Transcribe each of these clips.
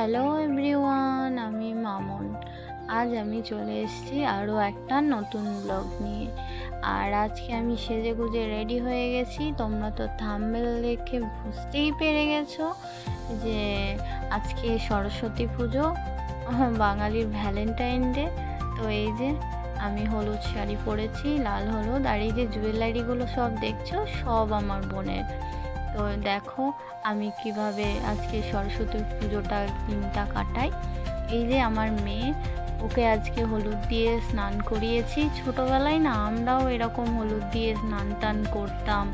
Hello everyone আমি মামন। আজ আমি চলে এসেছি আরও একটা নতুন ব্লগ নিয়ে। আর আজকে আমি সেজে গুজে রেডি হয়ে গেছি। তোমরা তো থাম্বেল দেখে বুঝতেই পেরে গেছো যে আজকে সরস্বতী পুজো, বাঙালির ভ্যালেন্টাইন ডে তো এই যে আমি হলুদ শাড়ি পরেছি, লাল হলুদ, আর এই যে জুয়েলারিগুলো সব দেখছ, সব আমার বোনের। তো দেখো আমি কীভাবে আজকে সরস্বতী পুজোটা দিনটা কাটাই। এই যে আমার মেয়ে, ওকে আজকে হলুদ দিয়ে স্নান করিয়েছি। ছোটোবেলায় না আমরাও এরকম হলুদ দিয়ে স্নান টান করতাম।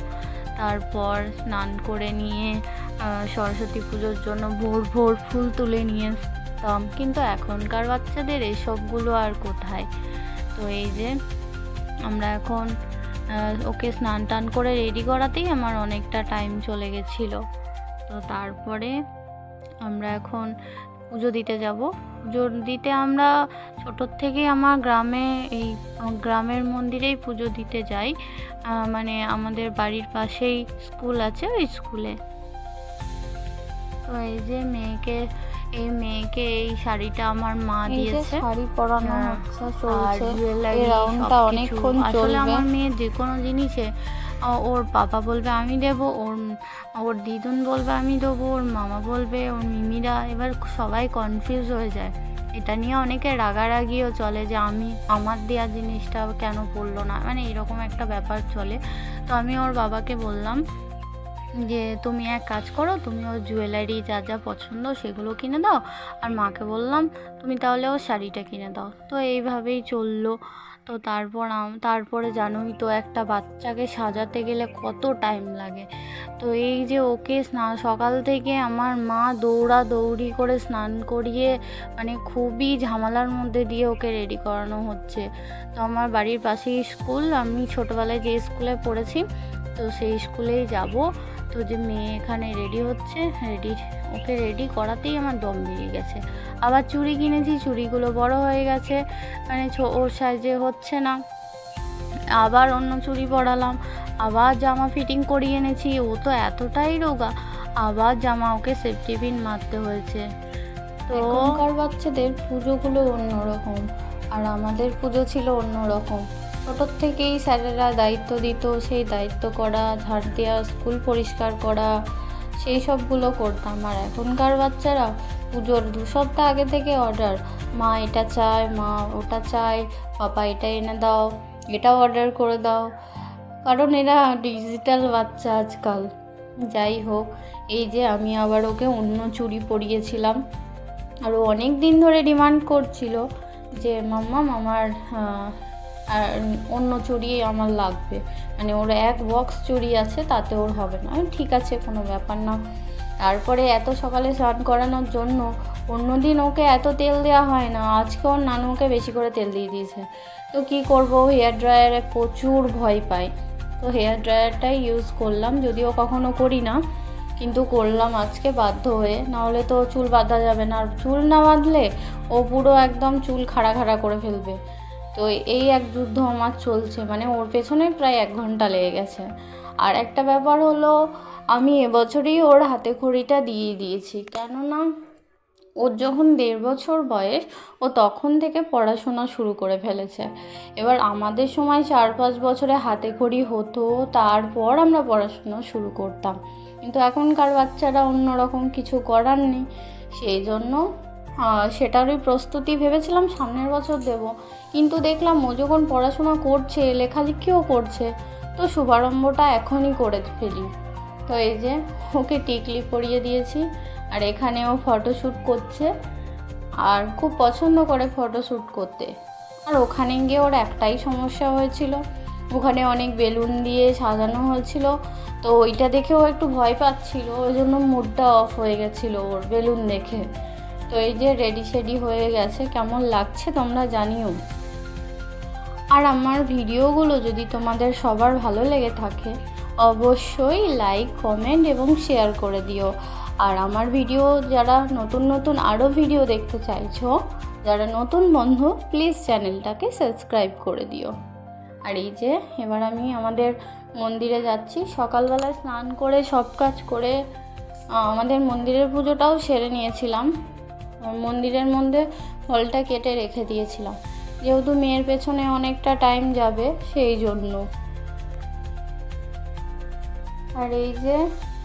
তারপর স্নান করে নিয়ে সরস্বতী পুজোর জন্য ভোর ভোর ফুল তুলে নিয়ে আসতাম। কিন্তু এখনকার বাচ্চাদের এসবগুলো আর কোথায়? তো এই যে আমরা এখন ওকে স্নান টান করে রেডি করাতেই আমার অনেকটা টাইম চলে গেছিল। তো তারপরে আমরা এখন পুজো দিতে যাব। পুজো দিতে আমরা ছোটোর থেকে আমার গ্রামে এই গ্রামের মন্দিরেই পুজো দিতে যাই। মানে আমাদের বাড়ির পাশেই স্কুল আছে ওই স্কুলে তো এই যে মেয়েকে এই মেয়েকে এই শাড়িটা আমার মা দিয়েছে। শাড়ি পরানো হ্যাঁ, হচ্ছে আর চলছে। এই রাউন্ডটা অনেকক্ষণ আসলে চলবে। আমার মেয়ে যে কোনো জিনিসে ওর পাপা বলবে আমি দেব ওর ওর দিদুন বলবে আমি দেবো ওর মামা বলবে ওর মিমিরা এবার সবাই কনফিউজ হয়ে যায়। এটা নিয়ে অনেকে রাগারাগিও চলে যে আমি আমার দেওয়া জিনিসটা কেন পড়ল না? মানে এরকম একটা ব্যাপার চলে। তো আমি ওর বাবাকে বললাম যে তুমি এক কাজ করো তুমি ওর জুয়েলারি যা যা পছন্দ সেগুলো কিনে দাও। আর মাকে বললাম, তুমি তাহলে ওর শাড়িটা কিনে দাও। তো এইভাবেই চলল। তো তারপর তারপরে জানোই তো একটা বাচ্চাকে সাজাতে গেলে কত টাইম লাগে। তো এই যে ওকে স্নান সকাল থেকে আমার মা দৌড়া দৌড়ি করে স্নান করিয়ে মানে খুবই ঝামেলার মধ্যে দিয়ে ওকে রেডি করানো হচ্ছে। তো আমার বাড়ির পাশেই স্কুল, আমি ছোটোবেলায় যে স্কুলে পড়েছি, তো সেই স্কুলেই যাব। তো যে মেয়ে এখানে রেডি হচ্ছে রেডি ওকে রেডি করাতেই আমার দম বেরিয়ে গেছে। আবার চুড়ি কিনেছি, চুড়িগুলো বড় হয়ে গেছে মানে ওর সাইজে হচ্ছে না। আবার অন্য চুড়ি পরালাম, আবার জামা ফিটিং করিয়ে এনেছি, ও তো এতটাই রোগা। আবার জামা ওকে সেফটি পিন মারতে হয়েছে। তো এখনকার বাচ্চাদের পুজোগুলো অন্যরকম, আর আমাদের পুজো ছিল অন্যরকম। ছোটোর থেকেই স্যারেরা দায়িত্ব দিত, সেই দায়িত্ব করা, ঝাড় দেওয়া, স্কুল পরিষ্কার করা, সেই সবগুলো করতাম। আর এখনকার বাচ্চারা পুজোর দু সপ্তাহ আগে থেকে অর্ডার মা এটা চায়, মা ওটা চায় পাপা এটা এনে দাও এটাও অর্ডার করে দাও। কারণ এরা ডিজিটাল বাচ্চা আজকাল। যাই হোক, এই যে আমি আবার ওকে অন্য চুড়ি পরিয়েছিলাম। আর অনেক দিন ধরে ডিমান্ড করছিল যে মাম্মাম আমার আর অন্য চুড়ি আমার লাগবে। মানে ওর এক বক্স চুড়ি আছে, তাতে ওর হবে না। ঠিক আছে, কোনো ব্যাপার না। তারপরে এত সকালে স্নান করানোর জন্য অন্যদিন ওকে এত তেল দেওয়া হয় না। আজকে ওর নানু ওকে বেশি করে তেল দিয়ে দিয়েছে। তো কি করব? হেয়ার ড্রায়ারে প্রচুর ভয় পাই তো হেয়ার ড্রায়ারটাই ইউজ করলাম। যদিও কখনো করি না, কিন্তু করলাম আজকে বাধ্য হয়ে। নাহলে তো চুল বাঁধা যাবে না। আর চুল না বাঁধলে ও পুরো একদম চুল খাড়া খাড়া করে ফেলবে। তো এই এক যুদ্ধ আমার চলছে মানে ওর পেছনে প্রায় এক ঘণ্টা লেগে গেছে। আর একটা ব্যাপার হলো, আমি এবছরই ওর হাতে খড়িটা দিয়ে দিয়েছি, কেননা ওর যখন দেড় বছর বয়স, ও তখন থেকে পড়াশোনা শুরু করে ফেলেছে। এবার আমাদের সময় চার পাঁচ বছরে হাতে খড়ি হতো, তারপর আমরা পড়াশোনা শুরু করতাম। কিন্তু এখনকার বাচ্চারা অন্যরকম কিছু করার নেই, সেই জন্য সেটারই প্রস্তুতি ভেবেছিলাম সামনের বছর দেব। কিন্তু দেখলাম ও যখন পড়াশোনা করছে, লেখালেখিও করছে, তো শুভারম্ভটা এখনই করে ফেলি। তো এই যে, ওকে টিকলি পরিয়ে দিয়েছি, আর এখানেও ফটোশ্যুট করছে, আর খুব পছন্দ করে ফটোশ্যুট করতে। আর ওখানে গিয়ে ওর একটাই সমস্যা হয়েছিল, ওখানে অনেক বেলুন দিয়ে সাজানো হয়েছিল, তো ওইটা দেখে ও একটু ভয় পাচ্ছিল, ওই জন্য মুডটা অফ হয়ে গেছিল ওর বেলুন দেখে। তো এই যে রেডি সেডি হয়ে গেছে, কেমন লাগছে তোমরা জানিও। আর আমার ভিডিওগুলো যদি তোমাদের সবার ভালো লেগে থাকে, অবশ্যই লাইক কমেন্ট এবং শেয়ার করে দিও। আর আমার ভিডিও যারা নতুন নতুন আরও ভিডিও দেখতে চাইছো, যারা নতুন বন্ধু প্লিজ চ্যানেলটাকে সাবস্ক্রাইব করে দিও। আর এই যে, এবার আমি আমাদের মন্দিরে যাচ্ছি। সকালবেলায় স্নান করে, সব কাজ করে আমাদের মন্দিরের পুজোটাও সেরে নিয়েছিলাম। মন্দিরের মধ্যে ফলটা কেটে রেখে দিয়েছিলাম। যেহেতু মেয়ের পেছনে অনেকটা টাইম যাবে, সেই জন্য। আর এই যে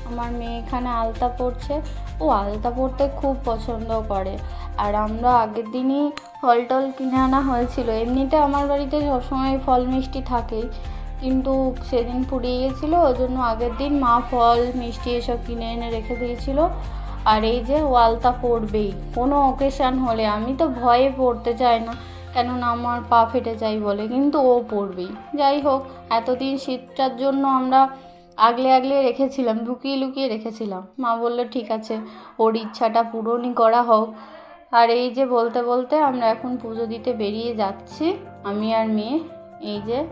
আমার মেয়ে এখানে আলতা পড়ছে ও আলতা পড়তে খুব পছন্দ করে। আর আমরা আগের দিনই ফল টল কিনে আনা হয়েছিল। এমনিতে আমার বাড়িতে সবসময় ফল মিষ্টি থাকেই। কিন্তু সেদিন ফুরিয়ে গেছিল, ওই জন্য আগের দিন মা ফল, মিষ্টি এসব কিনে এনে রেখে দিয়েছিল। আর এই যে ও আলতা পড়বেই। কোনো অকেশান হলে আমি তো ভয়ে পড়তে চাই না, কেননা আমার পা ফেটে যায় বলে, কিন্তু ও পড়বেই। যাই হোক, এতদিন শীতটার জন্য আমরা আগলে আগলে রেখেছিলাম, লুকিয়ে লুকিয়ে রেখেছিলাম। মা বলল, ঠিক আছে, ওর ইচ্ছাটা পূরণই করা হোক। আর এই যে বলতে বলতে আমরা এখন পুজো দিতে বেরিয়ে যাচ্ছি। আমি আর মেয়ে, এই যে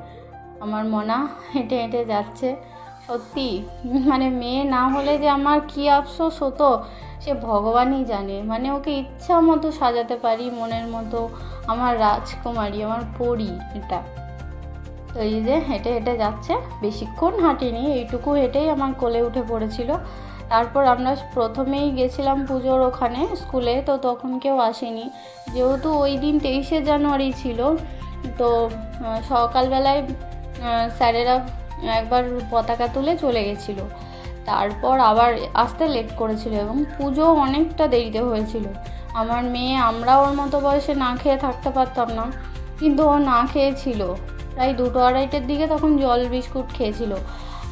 আমার মনা হেঁটে হেঁটে যাচ্ছে। সত্যি। মানে মেয়ে না হলে যে আমার কী আফসোস হতো, সে ভগবানই জানে। মানে ওকে ইচ্ছা মতো সাজাতে পারি, মনের মতো আমার রাজকুমারী, আমার পরি এটা। তো এই যে হেঁটে হেঁটে যাচ্ছে, বেশিক্ষণ হাঁটিনি, এইটুকু হেঁটেই আমার কোলে উঠে পড়েছিল। তারপর আমরা প্রথমেই গেছিলাম পুজোর ওখানে স্কুলে, তো তখন কেউ আসেনি। যেহেতু ওই দিন তেইশে জানুয়ারি ছিল, তো সকালবেলায় স্যারেরা একবার পতাকা তুলে চলে গেছিল। তারপর আবার আসতে লেট করেছিল এবং পুজো অনেকটা দেরিতে হয়েছিল। আমার মেয়ে, আমরা ওর মতো বয়সে না খেয়ে থাকতে পারতাম না, কিন্তু ও না খেয়েছিল। প্রায় দুটো আড়াইটের দিকে তখন জল বিস্কুট খেয়েছিল।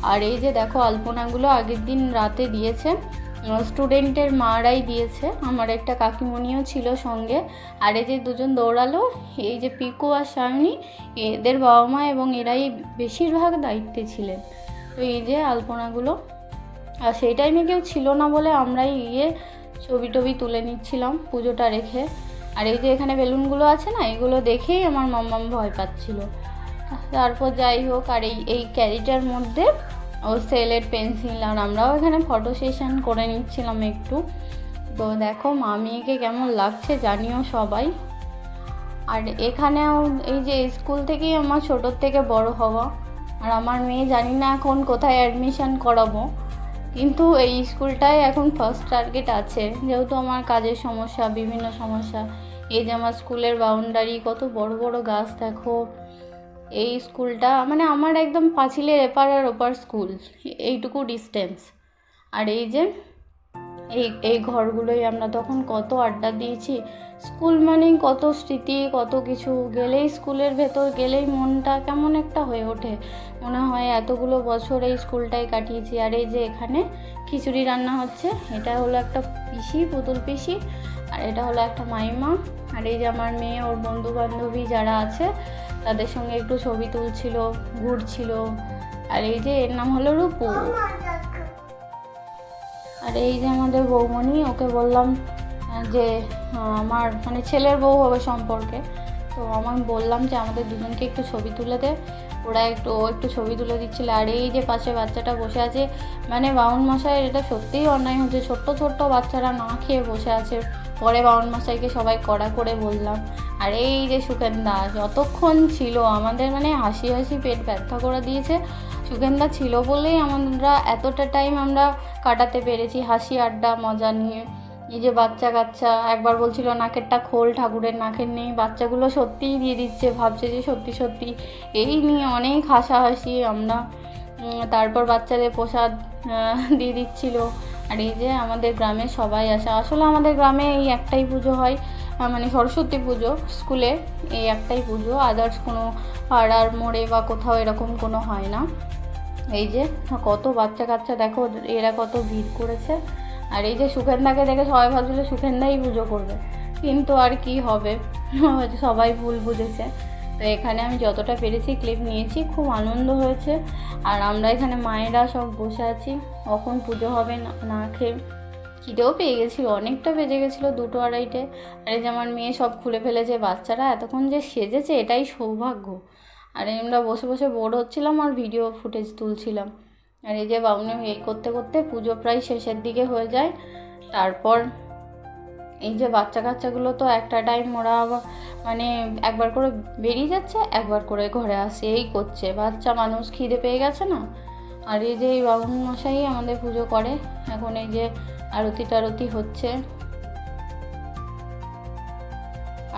আর এই যে দেখো, আলপনাগুলো আগের দিন রাতে দিয়েছে। স্টুডেন্টের মারাই দিয়েছে। আমার একটা কাকিমণিও ছিল সঙ্গে। আর এই যে দুজন দৌড়ালো, এই যে পিকু আর সায়নী এদের বাবা মা এবং এরাই বেশিরভাগ দায়িত্বে ছিলেন। তো এই যে আলপনাগুলো, আর সেই টাইমে কেউ ছিল না বলে আমরাই গিয়ে ছবি টবি তুলে নিচ্ছিলাম পুজোটা রেখে। আর এই যে এখানে বেলুনগুলো আছে না, এগুলো দেখেই আমার মাম্মাম ভয় পাচ্ছিল। তারপর যাই হোক, আর এই এই ক্যারিটার মধ্যে ও সেলের পেন্সিল আর আমরাও এখানে ফটো সেশন করে নিচ্ছিলাম একটু। তো দেখো মামিকে কেমন লাগছে জানিও সবাই। আর এখানেও এই যে স্কুল থেকেই আমার ছোটোর থেকে বড় হওয়া। আর আমার মেয়ে জানি না এখন কোথায় অ্যাডমিশন করাবো। কিন্তু এই স্কুলটায় এখন ফার্স্ট টার্গেট আছে। যেহেতু আমার কাজের সমস্যা, বিভিন্ন সমস্যা। এই যে আমার স্কুলের বাউন্ডারি কত বড় বড় গাছ দেখো। এই স্কুলটা মানে আমার একদম পাঁচিলের এপার আর ওপার স্কুল, এইটুকু ডিস্টেন্স আর এই যে, এই এই ঘরগুলোই আমরা তখন কত আড্ডা দিয়েছি। স্কুল মানেই কত স্মৃতি, কত কিছু। গেলেই স্কুলের ভেতর, গেলেই মনটা কেমন একটা হয়ে ওঠে। মনে হয় এতগুলো বছর এই স্কুলটাই কাটিয়েছি। আর এই যে এখানে খিচুড়ি রান্না হচ্ছে, এটা হলো একটা পিসি, পুতুল পিসি, আর এটা হলো একটা মাইমা। আর এই যে আমার মেয়ে, ওর বন্ধু বান্ধবী যারা আছে তাদের সঙ্গে একটু ছবি তুলছিল, ঘুরছিল। আর এই যে এর নাম হলো রূপু। আর এই যে আমাদের বৌমণি, ওকে বললাম যে আমার মানে ছেলের বউ হবে সম্পর্কে। তো আমি বললাম যে, আমাদের দুজনকে একটু ছবি তুলে দে। ওরা একটু, ও একটু ছবি তুলে দিচ্ছিল। আর এই যে পাশে বাচ্চাটা বসে আছে মানে বাউন মশাই এটা সত্যিই অন্যায় হচ্ছে। ছোট্ট ছোট্ট বাচ্চারা না খেয়ে বসে আছে। পরে বাউন মশাইকে সবাই কড়া করে বললাম, আর এই যে সুকেন্দা যতক্ষণ ছিল আমাদের মানে হাসি হাসি পেট ব্যথা করে দিয়েছে সুকেন্দা ছিল বলেই আমরা এতটা টাইম আমরা কাটাতে পেরেছি হাসি, আড্ডা, মজা নিয়ে। এই যে বাচ্চা কাচ্চা, একবার বলছিল নাকেরটা খোল ঠাকুরের, নাকের নেই, বাচ্চাগুলো সত্যিই দিয়ে দিচ্ছে, ভাবছে যে সত্যি সত্যি। এই নিয়ে অনেক হাসাহাসি আমরা। তারপর বাচ্চাদের প্রসাদ দিয়ে দিচ্ছিল। আর এই যে আমাদের গ্রামে সবাই আসে। আসলে আমাদের গ্রামে এই একটাই পুজো হয় মানে সরস্বতী পুজো স্কুলে এই একটাই পুজো। আদার্স কোনো পাড়ার মোড়ে বা কোথাও এরকম কোনো হয় না। এই যে কত বাচ্চা কাচ্চা, দেখো এরা কত ভিড় করেছে। আর এই যে সুখেন্দাকে দেখে সবাই ভাবছিল সুখেন্দাই পুজো করবে। কিন্তু আর কি হবে? সবাই ভুল বুঝেছে। তো এখানে আমি যতটা পেরেছি ক্লিপ নিয়েছি, খুব আনন্দ হয়েছে। আর আমরা এখানে মায়েরা সব বসে আছি। কখন পুজো হবে না খেয়ে খিদেও পেয়ে গেছিল, অনেকটা বেজে গেছিল দুটো আড়াইটে। আর এই যে আমার মেয়ে সব খুলে ফেলেছে, বাচ্চারা এতক্ষণ যে সেজেছে এটাই সৌভাগ্য। আর আমরা বসে বসে বোর হচ্ছিলাম আর ভিডিও ফুটেজ তুলছিলাম। আর এই যে বাউনে এই করতে করতে পুজো প্রায় শেষের দিকে হয়ে যায়। তারপর এই যে বাচ্চা কাচ্চাগুলো তো একটা টাইম ওরা মানে একবার করে বেরিয়ে যাচ্ছে, একবার করে ঘরে আসে, এই করছে। বাচ্চা মানুষ খিদে পেয়ে গেছে না? আর এই যে এই বাবুন মশাই আমাদের পুজো করে, এখন এই যে আরতি টারতি হচ্ছে।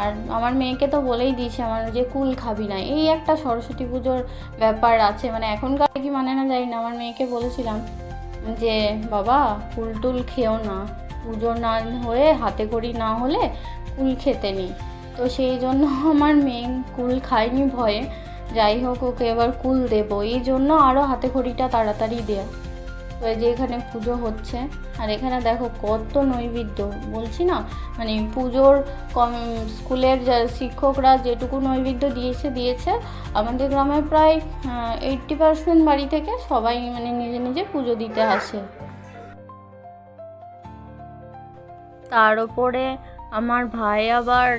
আর আমার মেয়েকে তো বলেই দিয়েছে, আমার যে কুল খাবি না। এই একটা সরস্বতী পুজোর ব্যাপার আছে মানে এখনকার কি মানে না জানি না, আমার মেয়েকে বলেছিলাম যে, বাবা, কুল টুল খেও না। পুজো না হয়ে হাতে করি না হলে কুল খেতে নেই। তো সেই জন্য আমার মেয়ে কুল খায়নি ভয়ে। যাই হোক, ওকে এবার কুল দেবো। এই জন্য আরও হাতে খড়িটা তাড়াতাড়ি দেয়া। তো এই যে এখানে পুজো হচ্ছে। আর এখানে দেখো কত নৈবেদ্য। বলছি না মানে পুজোর কম, স্কুলের শিক্ষকরা যেটুকু নৈবেদ্য দিয়েছে দিয়েছে। আমাদের গ্রামে প্রায় এইট্টি পার্সেন্ট বাড়ি থেকে সবাই মানে নিজে নিজে পুজো দিতে আসে। তার ওপরে আমার ভাই আবার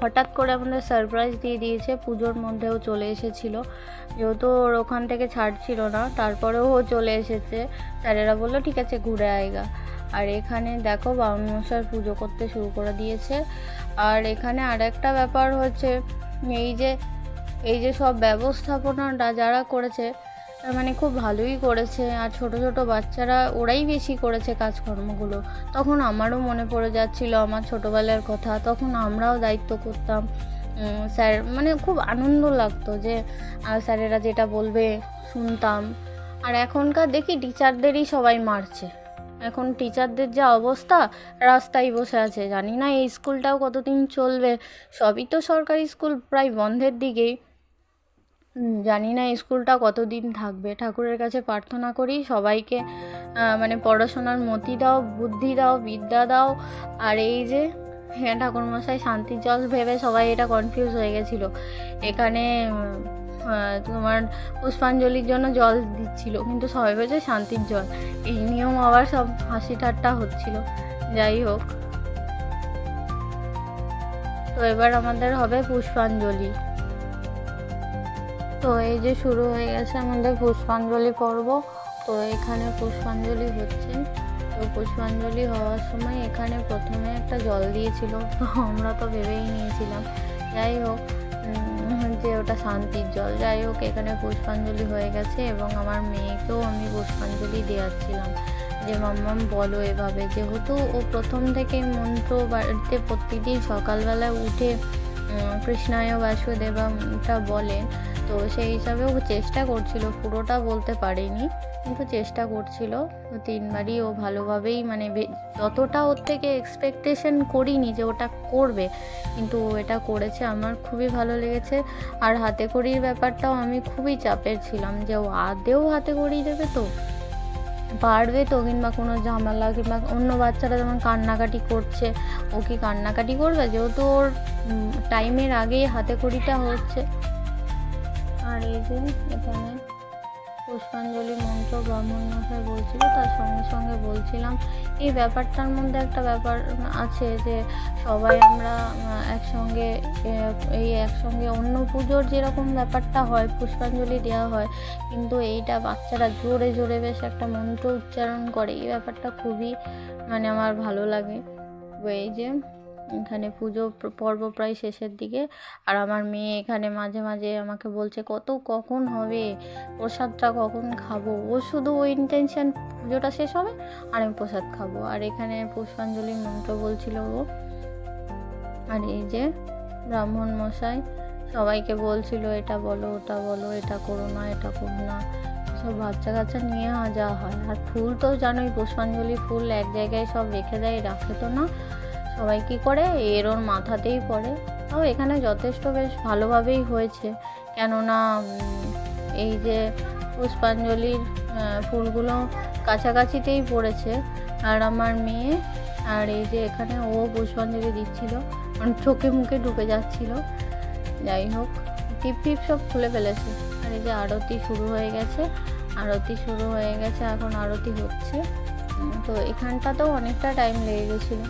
হঠাৎ করে আমাদের সারপ্রাইজ দিয়ে দিয়েছে, পুজোর মধ্যেও চলে এসেছিল। যেহেতু ওর ওখান থেকে ছাড়ছিল না, তারপরেও ও চলে এসেছে। স্যারেরা বলল, ঠিক আছে, ঘুরে আয়গা। আর এখানে দেখো বাউন মশার পুজো করতে শুরু করে দিয়েছে। আর এখানে আর একটা ব্যাপার হচ্ছে, এই যে এই যে সব ব্যবস্থাপনাটা যারা করেছে মানে খুব ভালোই করেছে। আর ছোট ছোট বাচ্চারা, ওরাই বেশি করেছে কাজকর্মগুলো। তখন আমারও মনে পড়ে যাচ্ছিল আমার ছোটোবেলার কথা। তখন আমরাও দায়িত্ব করতাম। স্যার মানে খুব আনন্দ লাগতো যে স্যারেরা যেটা বলবে শুনতাম। আর এখনকার দেখি টিচারদেরই সবাই মারছে। এখন টিচারদের যা অবস্থা, রাস্তায় বসে আছে। জানি না এই স্কুলটাও কতদিন চলবে। সবই তো সরকারি স্কুল, প্রায় বন্ধের দিকেই। জানি না স্কুলটা কতদিন থাকবে। ঠাকুরের কাছে প্রার্থনা করি, সবাইকে মানে পড়াশোনার মতি দাও, বুদ্ধি দাও, বিদ্যা দাও। আর এই যে হ্যাঁ ঠাকুরমশাই শান্তির জল ভেবে সবাই এটা কনফিউজ হয়ে গেছিল। এখানে তোমার পুষ্পাঞ্জলির জন্য জল দিচ্ছিল, কিন্তু সবাই বলছে শান্তির জল। এই নিয়ম আবার সব হাসি ঠাট্টা হচ্ছিল। যাই হোক। তো এবার আমাদের হবে পুষ্পাঞ্জলি। তো এই যে শুরু হয়ে গেছে আমাদের পুষ্পাঞ্জলি পর্ব। তো এখানে পুষ্পাঞ্জলি হচ্ছে। তো পুষ্পাঞ্জলি হওয়ার সময় এখানে প্রথমে একটা জল দিয়েছিল। তো আমরা তো ভেবেই নিয়েছিলাম। যাই হোক যে ওটা শান্তির জল। যাই হোক, এখানে পুষ্পাঞ্জলি হয়ে গেছে এবং আমার মেয়েকেও আমি পুষ্পাঞ্জলি দেওয়াচ্ছিলাম যে, মাম্মাম, বলো এভাবে। যেহেতু ও প্রথম থেকে মন্ত্র বাড়িতে প্রতিদিন সকালবেলা উঠে কৃষ্ণায় বাসুদেবাটা বলে তো সেই হিসাবে ও চেষ্টা করছিল, পুরোটা বলতে পারেনি, কিন্তু চেষ্টা করছিল। তিনবারই ও ভালোভাবেই মানে যতটা ওর থেকে এক্সপেকটেশন করিনি যে ওটা করবে, কিন্তু ও এটা করেছে। আমার খুবই ভালো লেগেছে। আর হাতে কড়ির ব্যাপারটাও আমি খুবই চাপের ছিলাম যে ও আদেও হাতে কড়ি দেবে তো, পারবে তো, কিংবা কোনো ঝামেলা কিংবা অন্য বাচ্চারা যেমন কান্নাকাটি করছে, ও কি কান্নাকাটি করবে? যেহেতু ওর টাইমের আগেই হাতে কড়িটা হচ্ছে। আর এই যে এখানে পুষ্পাঞ্জলি মন্ত্র ব্রাহ্মণ মশাই বলছিল, তার সঙ্গে সঙ্গে বলছিলাম। এই ব্যাপারটার মধ্যে একটা ব্যাপার আছে যে, সবাই আমরা একসঙ্গে এই একসঙ্গে অন্য পুজোর যেরকম ব্যাপারটা হয়, পুষ্পাঞ্জলি দেওয়া হয়, কিন্তু এইটা বাচ্চারা জোরে জোরে বেশ একটা মন্ত্র উচ্চারণ করে। এই ব্যাপারটা খুবই মানে আমার ভালো লাগে। এই যে এখানে পুজো পর্ব প্রায় শেষের দিকে। আর আমার মেয়ে এখানে মাঝে মাঝে আমাকে বলছে, কত কখন হবে? প্রসাদটা কখন খাব? ও শুধু ওই ইন্টেনশন পুজোটা শেষ হবে, আর আমি প্রসাদ খাব। আর এখানে পুষ্পাঞ্জলি মন্ত্র বলছিল ও। আর এই যে ব্রাহ্মণ মশাই সবাইকে বলছিল, এটা বলো, ওটা বলো, এটা করো না, এটা করো না। সব বাচ্চা কাচ্চা নিয়ে যা হয়। আর ফুল তো জানোই, পুষ্পাঞ্জলি ফুল এক জায়গায় সব রেখে দেয়, রাখে তো না। সবাই কী করে? এর ওর মাথাতেই পড়ে। তাও এখানে যথেষ্ট বেশ ভালোভাবেই হয়েছে। কেননা এই যে পুষ্পাঞ্জলির ফুলগুলো কাছাকাছিতেই পড়েছে। আর আমার মেয়ে, আর এই যে এখানে ও পুষ্পাঞ্জলি দিচ্ছিল। মানে চোখে মুখে ঢুকে যাচ্ছিল। যাই হোক, টিপ টিপ সব খুলে ফেলেছে। আর এই যে আরতি শুরু হয়ে গেছে। আরতি শুরু হয়ে গেছে, এখন আরতি হচ্ছে। তো এখানটাতেও অনেকটা টাইম লেগে গেছিল।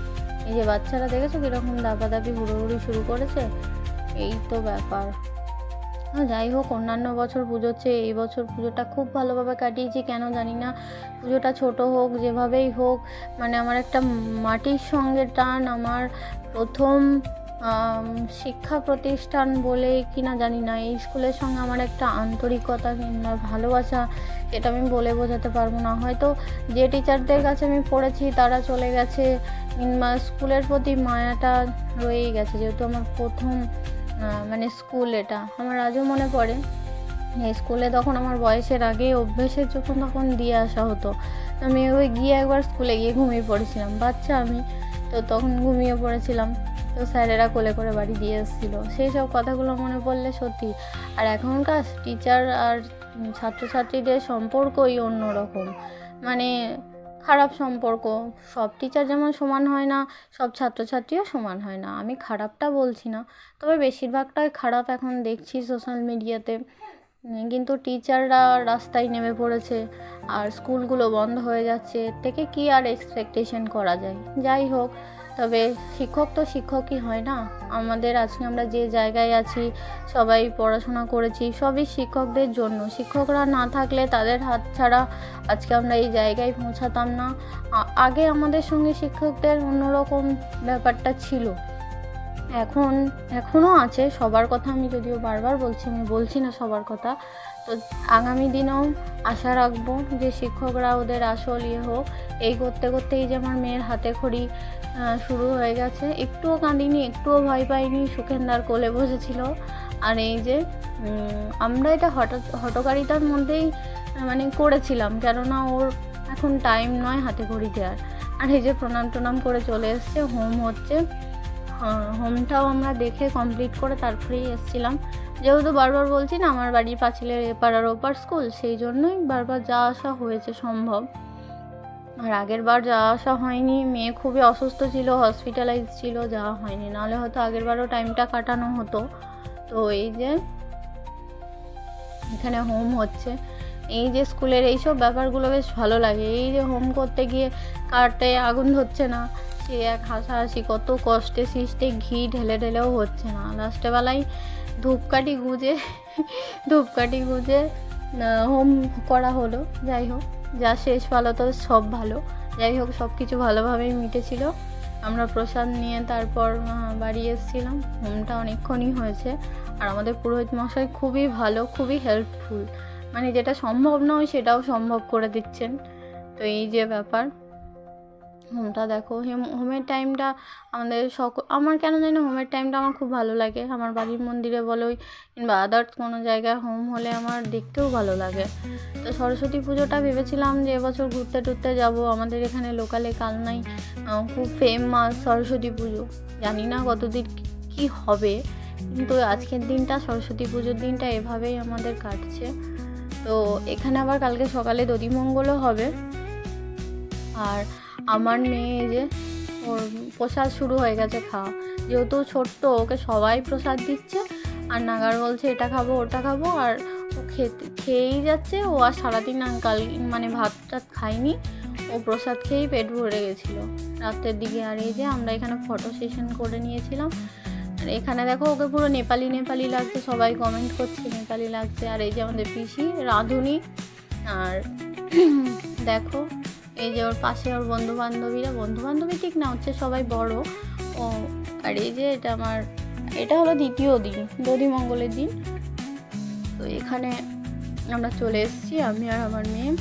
এই যে বাচ্চারা দেখেছ কীরকম দাপাদাপি, হুড়োহুড়ি শুরু করেছে? এই তো ব্যাপার। যাই হোক, অন্যান্য বছর পুজোর চেয়ে এই বছর পুজোটা খুব ভালোভাবে কাটিয়েছি, কেন জানি না। পুজোটা ছোট হোক, যেভাবেই হোক মানে আমার একটা মাটির সঙ্গে টান, আমার প্রথম শিক্ষা প্রতিষ্ঠান বলে কিনা জানি না, এই স্কুলের সঙ্গে আমার একটা আন্তরিকতা কিংবা ভালোবাসা এটা আমি বলে বোঝাতে পারব না। হয়তো যে টিচারদের কাছে আমি পড়েছি, তারা চলে গেছে, কিংবা স্কুলের প্রতি মায়াটা রয়েই গেছে, যেহেতু আমার প্রথম মানে স্কুল এটা। আমার আজও মনে পড়ে স্কুলে তখন আমার বয়সের আগে অভ্যেসের যখন তখন দিয়ে আসা হতো, আমি ওই গিয়ে একবার স্কুলে গিয়ে ঘুমিয়ে পড়েছিলাম। বাচ্চা আমি, তো তখন ঘুমিয়ে পড়েছিলাম, তো স্যারেরা কোলে করে বাড়ি দিয়ে এসেছিল। সেই সব কথাগুলো মনে পড়লে সত্যি। আর এখনকার টিচার আর ছাত্রছাত্রীদের সম্পর্কই অন্যরকম। মানে খারাপ সম্পর্ক। সব টিচার যেমন সমান হয় না, সব ছাত্রছাত্রীও সমান হয় না। আমি খারাপটা বলছি না। তবে বেশিরভাগটাই খারাপ এখন দেখছি সোশ্যাল মিডিয়াতে কিন্তু টিচাররা রাস্তায় নেমে পড়েছে আর স্কুলগুলো বন্ধ হয়ে যাচ্ছে। এর থেকে কি আর এক্সপেকটেশন করা যায়? যাই হোক তবে শিক্ষক তো শিক্ষকই হয় না। আমাদের আজকে আমরা যে জায়গায় আছি, সবাই পড়াশোনা করেছি, সবই শিক্ষকদের জন্য। শিক্ষকরা না থাকলে তাদের হাত ছাড়া আজকে আমরা এই জায়গায় পৌঁছাতাম না। আগে আমাদের সঙ্গে শিক্ষকদের অন্যরকম ব্যাপারটা ছিল। এখন এখনও আছে, সবার কথা আমি যদিও বারবার বলছি, আমি বলছি না সবার কথা। তো আগামী দিনেও আশা রাখব যে শিক্ষকরা ওদের আসল ইয়ে হোক। এই করতে করতে এই যে আমার মেয়ের হাতে খড়ি শুরু হয়ে গেছে। একটুও কাঁদিনি, একটুও ভয় পাইনি, সুখেন্দার কোলে বসেছিল। আর এই যে আমরা এটা হঠাৎ হটকারিতার মধ্যেই মানে করেছিলাম। কেননা ওর এখন টাইম নয় হাতে ঘড়ি দেওয়ার আর এই যে প্রণাম টনাম করে চলে এসছে হোম হচ্ছে। হোমটাও আমরা দেখে কমপ্লিট করে তারপরেই এসেছিলাম। যেহেতু বারবার বলছি না, আমার বাড়ির পাঁচিলের এপার আর ওপার স্কুল, সেই জন্যই বারবার যাওয়া আসা হয়েছে সম্ভব। আর আগের বার যাওয়া আসা হয়নি, মেয়ে খুবই অসুস্থ ছিল হসপিটালাইজ ছিল, যাওয়া হয়নি। নাহলে হয়তো আগের বারও টাইমটা কাটানো হতো। তো এই যে, এখানে হোম হচ্ছে। এই যে স্কুলের এইসব ব্যাপারগুলো বেশ ভালো লাগে। এই যে হোম করতে গিয়ে কাটে আগুন ধরছে না, সে এক হাসাহাসি, কত কষ্টে সৃষ্টে ঘি ঢেলে ঢেলেও হচ্ছে না। লাস্টে বেলায় ধূপকাঠি গুঁজে ধূপকাঠি গুঁজে হোম করা হলো, যাই হোক। যা শেষ ভালো, তো সব ভালো। যাই হোক, সব কিছু ভালোভাবেই মিটেছিল। আমরা প্রসাদ নিয়ে তারপর বাড়ি এসেছিলাম। হোমটা অনেকক্ষণই হয়েছে। আর আমাদের পুরোহিত মশাই খুবই ভালো, খুবই হেল্পফুল মানে যেটা সম্ভব নয়, সেটাও সম্ভব করে দিচ্ছেন। তো এই যে ব্যাপার। হোমটা দেখো। হেম- হোমের টাইমটা আমাদের সক, আমার কেন জানি হোমের টাইমটা আমার খুব ভালো লাগে। আমার বাড়ির মন্দিরে বলোই কিংবা আদার্স কোনো জায়গায় হোম হলে আমার দেখতেও ভালো লাগে। তো সরস্বতী পুজোটা ভেবেছিলাম যে এবছর ঘুরতে টুরতে যাব। আমাদের এখানে লোকালে কালনাই খুব ফেমাস সরস্বতী পুজো। জানি না কতদিন কি হবে, কিন্তু আজকের দিনটা, সরস্বতী পুজোর দিনটা এভাবেই আমাদের কাটছে। তো এখানে আবার কালকে সকালে দধিমঙ্গলও হবে। আর আমার মেয়ে যে ওর প্রসাদ শুরু হয়ে গেছে খাওয়া। যেহেতু ছোট্ট, ওকে সবাই প্রসাদ দিচ্ছে, আর নাগার বলছে, এটা খাব, ওটা খাব। আর ও খেতে, খেয়েই যাচ্ছে। ও আর সারাদিন কাল মানে ভাত টাত খায়নি। ও প্রসাদ খেয়েই পেট ভরে গেছিল। রাতের দিকে আর এই যে আমরা এখানে ফটো সেশন করে নিয়েছিলাম। আর এখানে দেখো, ওকে পুরো নেপালি নেপালি লাগছে। সবাই কমেন্ট করছে, নেপালি লাগছে। আর এই যে আমাদের পিসি, রাঁধুনি, আর দেখো এই যে ওর পাশে ওর বন্ধু বান্ধবীরা বন্ধু বান্ধবী ঠিক না, হচ্ছে সবাই বড়। ও, আর এই যে এটা আমার, এটা হলো দ্বিতীয় দিন দধিমঙ্গলের দিন। তো এখানে আমরা চলে এসেছি, আমি আর আমার মেয়ে।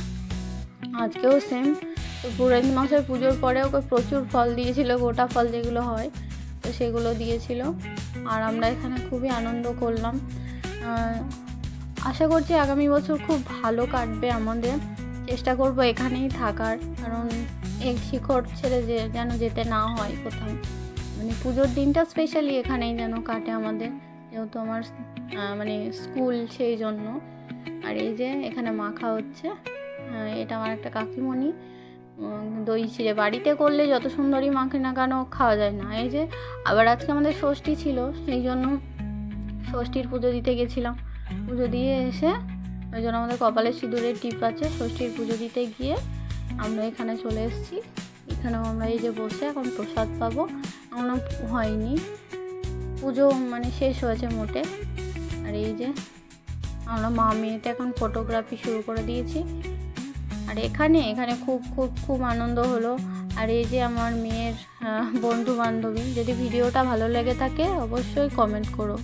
আজকেও সেম তো পুরোহিত মাসের পুজোর পরে ওকে প্রচুর ফল দিয়েছিল, গোটা ফল যেগুলো হয়, তো সেগুলো দিয়েছিল। আর আমরা এখানে খুবই আনন্দ করলাম। আশা করছি আগামী বছর খুব ভালো কাটবে আমাদের। চেষ্টা করব এখানেই থাকার। কারণ এই শিখর ছেড়ে যে যেন যেতে না হয় কোথাও। মানে পুজোর দিনটা স্পেশালি এখানেই যেন কাটে আমাদের। যেহেতু আমার মানে স্কুল সেই জন্য। আর এই যে এখানে মাখা হচ্ছে। এটা আমার একটা কাকিমণি। দই চিড়ে বাড়িতে করলে যত সুন্দরই মাখে না কেন খাওয়া যায় না। এই যে আবার আজকে আমাদের ষষ্ঠী ছিল, সেই জন্য ষষ্ঠীর পুজো দিতে গেছিলাম। পুজো দিয়ে এসে ওই জন্য আমাদের কপালে সিঁদুরের টিপ আছে, ষষ্ঠীর পুজো দিতে গিয়ে আমরা এখানে চলে এসেছি। এখানেও আমরা এই যে বসে এখন প্রসাদ পাবো। এখনও হয়নি। পুজো মানে শেষ হয়েছে মোটে। আর এই যে আমরা মা মেয়েতে এখন ফটোগ্রাফি শুরু করে দিয়েছি। আর এখানে এখানে খুব খুব খুব আনন্দ হলো। আর এই যে আমার মেয়ের বন্ধু বান্ধবী যদি ভিডিওটা ভালো লেগে থাকে, অবশ্যই কমেন্ট করো।